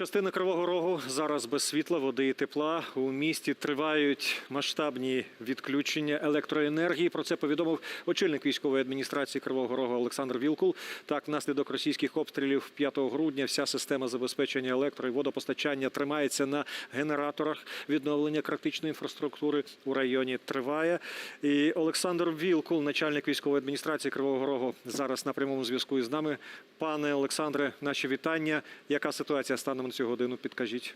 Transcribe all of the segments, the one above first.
Частина Кривого Рогу зараз без світла, води і тепла. У місті тривають масштабні відключення електроенергії. Про це повідомив очільник військової адміністрації Кривого Рогу Олександр Вілкул. Так, внаслідок російських обстрілів 5 грудня вся система забезпечення електро і водопостачання тримається на генераторах. Відновлення критичної інфраструктури у районі триває. І Олександр Вілкул, начальник військової адміністрації Кривого Рогу, зараз на прямому зв'язку із нами. Пане Олександре, наші вітання. Яка ситуація станом на цю годину? Підкажіть.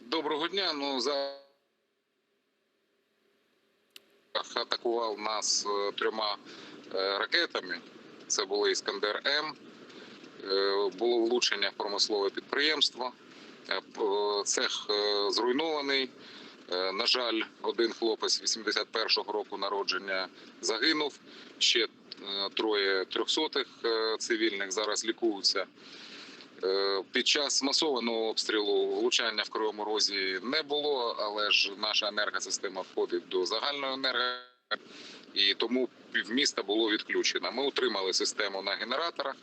Доброго дня. Ну за атакував нас е, трьома е, ракетами. Це були Іскандер М. Е, Було влучення в промислове підприємство. Цех зруйнований. На жаль, один хлопець 81-го року народження загинув. Ще троє трьохсотих цивільних зараз лікуються. Е, Під час масованого обстрілу влучання в Кривому Розі не було, але ж наша енергосистема входить до загальної енерго, і тому півміста було відключено. Ми утримали систему на генераторах,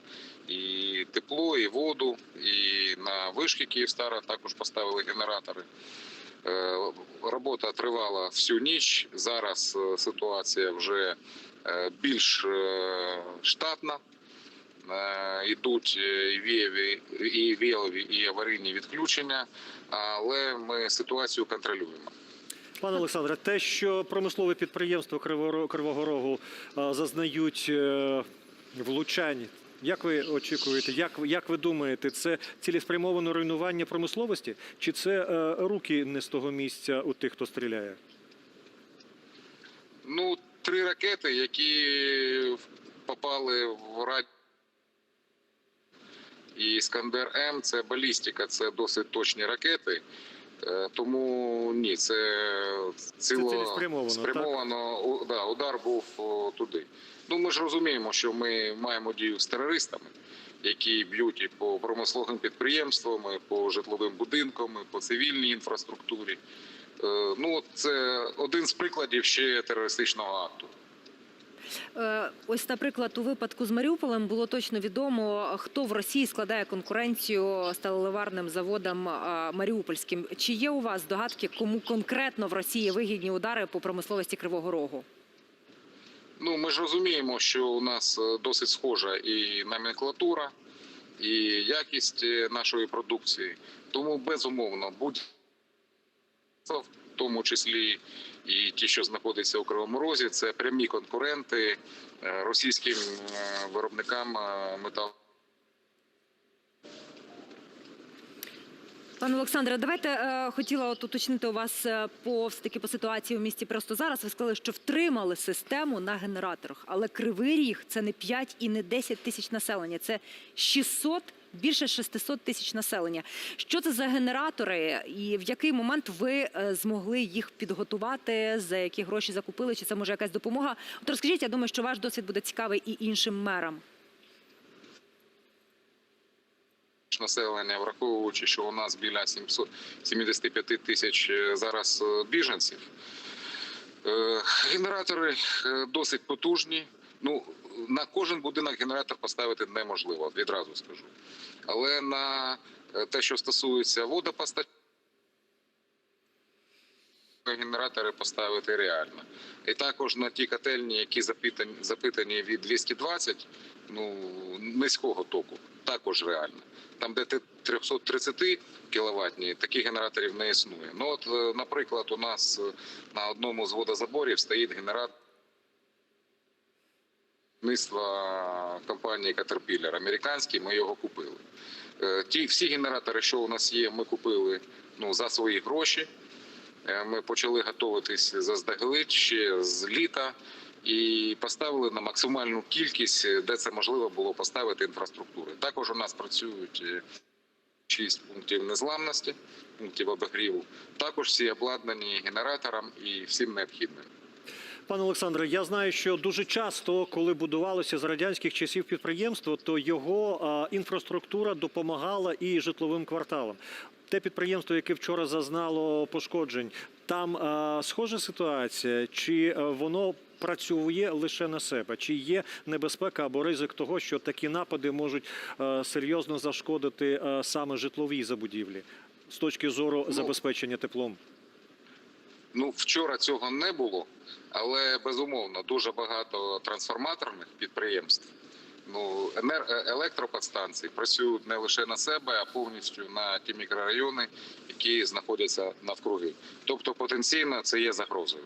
і тепло, і воду, і на вишки Київстара також поставили генератори. Е, Робота тривала всю ніч. Зараз е, ситуація вже більш штатна. Е, Йдуть е, і вієві, і аварійні відключення, але ми ситуацію контролюємо. Пане Олександре, те, що промислове підприємство Кривого Рогу зазнають е, влучань. Як ви очікуєте, як, ви- як ви думаєте, це цілеспрямоване руйнування промисловості, чи це руки не з того місця у тих, хто стріляє? Ну, три ракети, які попали в раді. І Іскандер М це балістика, це досить точні ракети. Е, Тому ні, це ціло цілеспрямовано, спрямовано. у- Да, удар був туди. Ну ми ж розуміємо, що ми маємо дію з терористами, які б'ють і по промисловим підприємствам, і по житловим будинкам, і по цивільній інфраструктурі. Е, Ну, це один з прикладів ще терористичного акту. Е, Ось, наприклад, у випадку з Маріуполем було точно відомо, хто в Росії складає конкуренцію сталеливарним заводам маріупольським. Чи є у вас здогадки, кому конкретно в Росії вигідні удари по промисловості Кривого Рогу? Ну, ми ж розуміємо, що у нас е, досить схожа і номенклатура, і якість е, нашої продукції. Тому, безумовно, будь в тому числі і ті, що знаходяться у Кривому Розі, це прямі конкуренти е, російським е, виробникам е, металу. Пане Олександре, давайте е, хотіла от уточнити у вас по таки по ситуації в місті. Просто зараз ви сказали, що втримали систему на генераторах, але кривий ріг це не 5 і не 10 тисяч населення, це 600, більше 600 тисяч населення. Що це за генератори, і в який момент ви е, змогли їх підготувати? За які гроші закупили? Чи це може якась допомога? От розкажіть, я думаю, що ваш досвід буде цікавий і іншим мерам. населення, враховуючи, що у нас біля 775 тисяч е, зараз е, біженців. Генератори досить потужні. Ну, на кожен будинок генератор поставити неможливо, відразу скажу. Але на е, те, що стосується водопостачання, генератори поставити реально. І також на ті котельні, які запитані, запитані від 220 ну, низького току, також реально. Там, де ти 330 кВт, таких генераторів не існує. Ну, от, е, наприклад, у нас е, на одному з водозаборів стоїть генератор виробництва компанії Caterpillar, американський, ми його купили. Е, Ті всі генератори, що у нас є, ми купили ну, за свої гроші. Е, Ми почали готуватись заздалегідь ще з літа і поставили на максимальну кількість, де це можливо було поставити інфраструктури. Також у нас працюють е, шість пунктів незламності, пунктів обігріву. Також всі обладнані генератором і всім необхідним. Пане Олександре, я знаю, що дуже часто, коли будувалося з радянських часів підприємство, то його інфраструктура допомагала і житловим кварталам. Те підприємство, яке вчора зазнало пошкоджень, там схожа ситуація, чи воно працює лише на себе? Чи є небезпека або ризик того, що такі напади можуть е, серйозно зашкодити е, саме житловій забудівлі з точки зору Ну, забезпечення теплом? Ну, вчора цього не було, але безумовно дуже багато трансформаторних підприємств. Ну, е- електроподстанції працюють не лише на себе, а повністю на ті мікрорайони, які знаходяться навкруги. Тобто потенційно це є загрозою.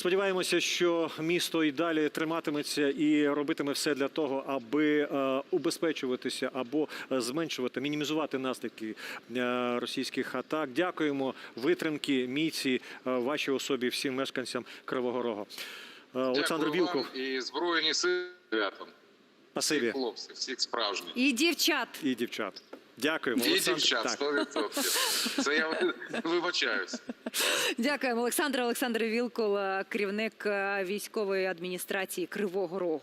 Сподіваємося, що місто і далі триматиметься і робитиме все для того, аби е, убезпечуватися або е, зменшувати, мінімізувати наслідки е, російських атак. Дякуємо витримки, міці вашій особі, всім мешканцям Кривого Рогу. Олександр вам і збройні сили святом. спасибі Всіх хлопців, всіх справжніх. І дівчат. і дівчат. Дякуємо. І Олександр. дівчат, Так. 100%. Це я вибачаюсь. Дякуємо, Олександр Олександр Вілкул, керівник е, військової адміністрації Кривого Рогу.